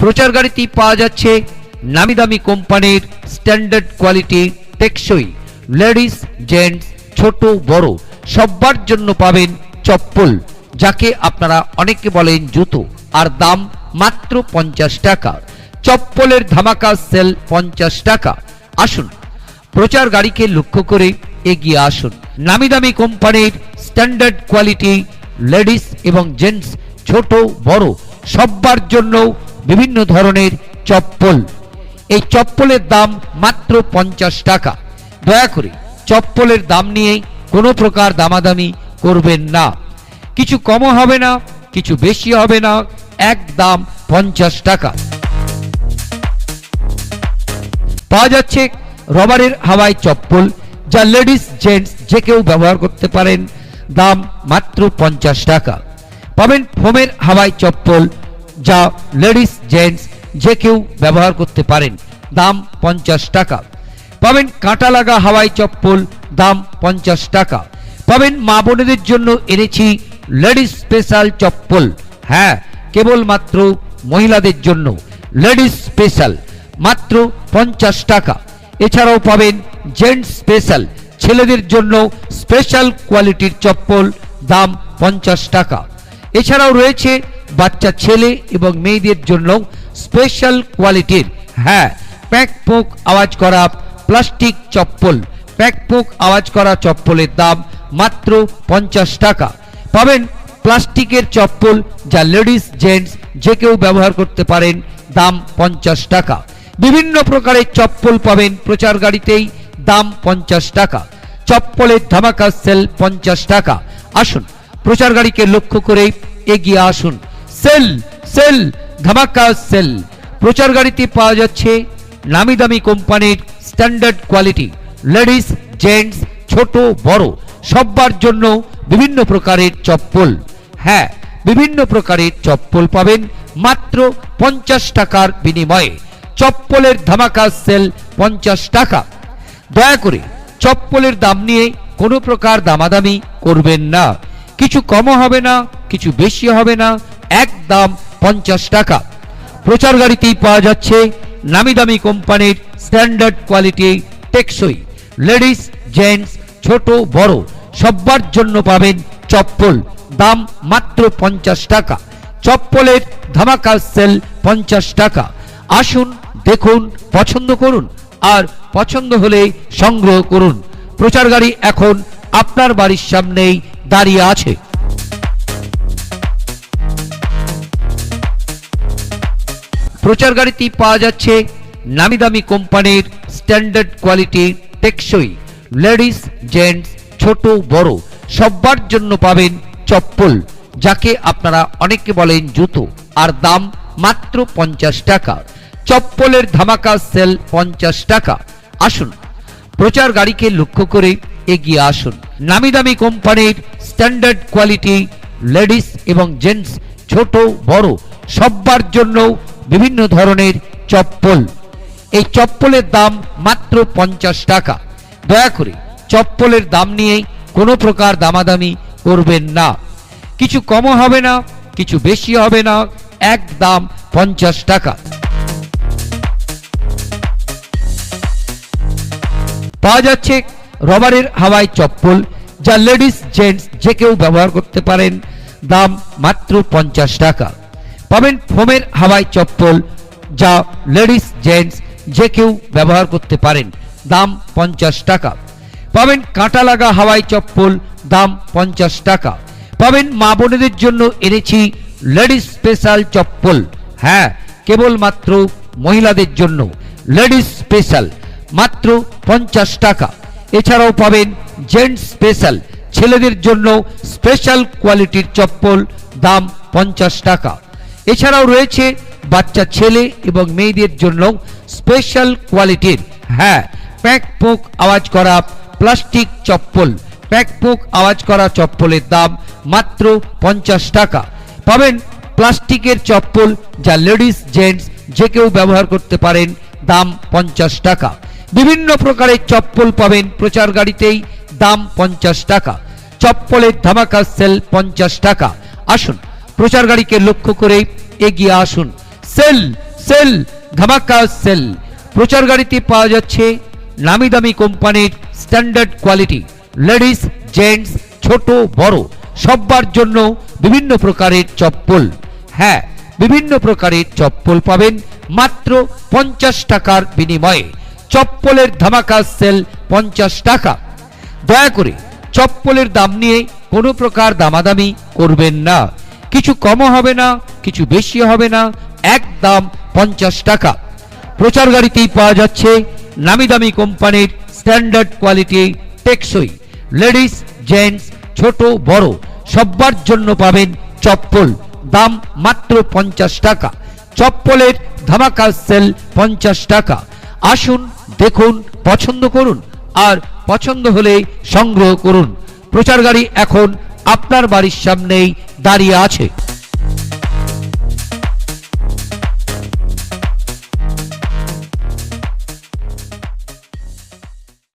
প্রচার গাড়িটি পাওয়া যাচ্ছে নামি দামি কোম্পানির স্ট্যান্ডার্ড কোয়ালিটি টেকসই লেডিস জেন্টস ছোট, বড় সবার জন্য পাবেন চপ্পল, যাকে আপনারা অনেকে বলেন জুতো, আর দাম মাত্র পঞ্চাশ টাকা। চপ্পলের ধামাকা সেল পঞ্চাশ টাকা। আসুন, প্রচার গাড়িকে লক্ষ্য করে এগিয়ে আসুন। নামি দামি কোম্পানির স্ট্যান্ডার্ড কোয়ালিটি লেডিস এবং জেন্টস ছোট, বড় সবার জন্য বিভিন্ন ধরনের চপ্পল। এই চপ্পলের দাম মাত্র পঞ্চাশ টাকা। দয়া করে চপ্পলের দাম নিয়ে কোনো প্রকার দামাদামি করবেন না। কিছু কমও হবে না, কিছু বেশি হবে না, এক দাম পঞ্চাশ টাকা। পাওয়া যাচ্ছে রবারের হাওয়াই চপ্পল, যা লেডিস জেন্টস যে কেউ ব্যবহার করতে পারেন, দাম মাত্র পঞ্চাশ টাকা। পাবেন ফোমের হাওয়াই চপ্পল যা লেডিস জেন্টস যে কেউ ব্যবহার করতে পারেন। দাম পঞ্চাশ টাকা। পাবেন কাঁটা লাগা হাওয়াই চপ্পল, দাম পঞ্চাশ টাকা। পাবেন মা বোনেদের জন্য এনেছি লেডিস স্পেশাল চপ্পল। হ্যাঁ কেবলমাত্র মহিলাদের জন্য লেডিস স্পেশাল, মাত্র পঞ্চাশ টাকা। এছাড়াও পাবেন জেন্টস স্পেশাল, ছেলেদের জন্য স্পেশাল কোয়ালিটির চপ্পল, দাম পঞ্চাশ টাকা। এছাড়াও রয়েছে বাচ্চা, ছেলে এবং মেয়েদের জন্য স্পেশাল কোয়ালিটির হ্যাঁ প্যাক পোক আওয়াজ করা প্লাস্টিক চপ্পল। প্যাক পোক আওয়াজ করা চপ্পলের দাম মাত্র পঞ্চাশ টাকা। পাবেন প্লাস্টিকের চপ্পল যা লেডিস জেন্টস যে কেউ ব্যবহার করতে পারেন, দাম পঞ্চাশ টাকা। বিভিন্ন প্রকারের চপ্পল পাবেন প্রচার গাড়িতেই, দাম পঞ্চাশ টাকা। চপ্পলের ধামাকা সেল পঞ্চাশ টাকা। আসুন, প্রচার গাড়িকে লক্ষ্য করে এগিয়ে আসুন। সেল সেল, ধামাকা সেল। প্রচার গাড়িতে পাওয়া যাচ্ছে নামি দামি কোম্পানির স্ট্যান্ডার্ড কোয়ালিটি লেডিস জেন্টস ছোট, বড় সবার জন্য বিভিন্ন প্রকারের চপ্পল। হ্যাঁ বিভিন্ন প্রকারের চপ্পল পাবেন মাত্র পঞ্চাশ টাকার বিনিময়ে। চপ্পলের ধামাকা সেল পঞ্চাশ টাকা। দয়া করে চপ্পলের দাম নিয়ে কোনো প্রকার দামাদামি করবেন না। কিছু কমও হবে না, কিছু বেশি হবে না। এক দাম পঞ্চাশ টাকা। প্রচার গাড়িতেই পাওয়া যাচ্ছে নামি দামি কোম্পানির স্ট্যান্ডার্ড কোয়ালিটি টেকসই। লেডিস জেন্টস ছোট, বড় সবার জন্য পাবেন চপ্পল। দাম মাত্র পঞ্চাশ টাকা। চপ্পলের ধামাকা সেল পঞ্চাশ টাকা। আসুন, দেখুন, পছন্দ করুন আর পছন্দ হলে সংগ্রহ করুন। প্রচার গাড়ি এখন আপনার বাড়ির সামনেই দাঁড়িয়ে আছে। প্রচার গাড়িটি পাওয়া যাচ্ছে নামি দামি কোম্পানির স্ট্যান্ডার্ড কোয়ালিটি টেকসই লেডিস, জেন্টস, ছোট, বড় সবার জন্য পাবেন চপ্পল, যাকে আপনারা অনেকে বলেন জুতো, আর দাম মাত্র পঞ্চাশ টাকা। চপ্পলের ধামাকা সেল পঞ্চাশ টাকা। আসুন প্রচার গাড়িকে লক্ষ্য করে এগিয়ে আসুন। নামি দামি কোম্পানির স্ট্যান্ডার্ড কোয়ালিটি লেডিস এবং জেন্টস, ছোট, বড় সবার জন্য বিভিন্ন ধরনের চপ্পল। এই চপ্পলের দাম মাত্র পঞ্চাশ টাকা। দয়া করে চপ্পলের দাম নিয়ে কোনো প্রকার দামাদামি করবেন না। কিছু কমও হবে না, কিছু বেশি হবে না, এক দাম পঞ্চাশ টাকা। পাওয়া যাচ্ছে রবারের হাওয়াই চপ্পল, যা লেডিস জেন্টস যে কেউ ব্যবহার করতে পারেন, দাম মাত্র পঞ্চাশ টাকা। পাবেন ফোমের হাওয়াই চপ্পল যা লেডিস জেন্টস যে কেউ ব্যবহার করতে পারেন। দাম পঞ্চাশ টাকা। পাবেন কাঁটা লাগা হাওয়াই চপ্পল, দাম পঞ্চাশ টাকা। পাবেন মা বোনেদের জন্য এনেছি লেডিস স্পেশাল চপ্পল। হ্যাঁ কেবলমাত্র মহিলাদের জন্য। লেডিস স্পেশাল, মাত্র পঞ্চাশ টাকা। এছাড়াও পাবেন জেন্টস স্পেশাল, ছেলেদের জন্য স্পেশাল কোয়ালিটির চপ্পল, দাম পঞ্চাশ টাকা। এছাড়াও রয়েছে বাচ্চা ছেলে এবং মেয়েদের জন্য স্পেশাল কোয়ালিটির হ্যাঁ প্যাক পোক আওয়াজ করা প্লাস্টিক চপ্পল। প্যাক পোক আওয়াজ করা চপ্পলের দাম মাত্র পঞ্চাশ টাকা। পাবেন প্লাস্টিকের চপ্পল যা লেডিস জেন্টস যে কেউ ব্যবহার করতে পারেন, দাম পঞ্চাশ টাকা। বিভিন্ন প্রকারের চপ্পল পাবেন প্রচার গাড়িতেই, দাম পঞ্চাশ টাকা। চপ্পলের ধামাকা সেল পঞ্চাশ টাকা। আসুন প্রচার গাড়িকে লক্ষ্য করে এগিয়ে আসুন। সেল সেল, ধামাকা সেল। প্রচার গাড়িতে পাওয়া যাচ্ছে নামি দামি কোম্পানির স্ট্যান্ডার্ড কোয়ালিটি, লেডিস, জেন্টস, ছোট, বড় সবার জন্য বিভিন্ন প্রকারের চপ্পল। হ্যাঁ বিভিন্ন প্রকারের চপ্পল পাবেন মাত্র পঞ্চাশ টাকার বিনিময়ে। চপ্পলের ধামাকা সেল পঞ্চাশ টাকা। দয়া করে চপ্পলের দাম নিয়ে কোনো প্রকার দামাদামি করবেন না। কিছু কমও হবে না, কিছু বেশি হবে না এক দাম পঞ্চাশ টাকা। প্রচার গাড়িতেই পাওয়া যাচ্ছে নামি দামি কোম্পানির স্ট্যান্ডার্ড কোয়ালিটি টেকসই। লেডিস জেন্টস ছোট, বড় সবার জন্য পাবেন চপ্পল। দাম মাত্র পঞ্চাশ টাকা। চপ্পলের ধামাকা সেল পঞ্চাশ টাকা। আসুন, দেখুন, পছন্দ করুন, আর পছন্দ হলে সংগ্রহ করুন। প্রচার গাড়ি এখন আপনার বাড়ির সামনেই দাঁড়িয়ে আছে।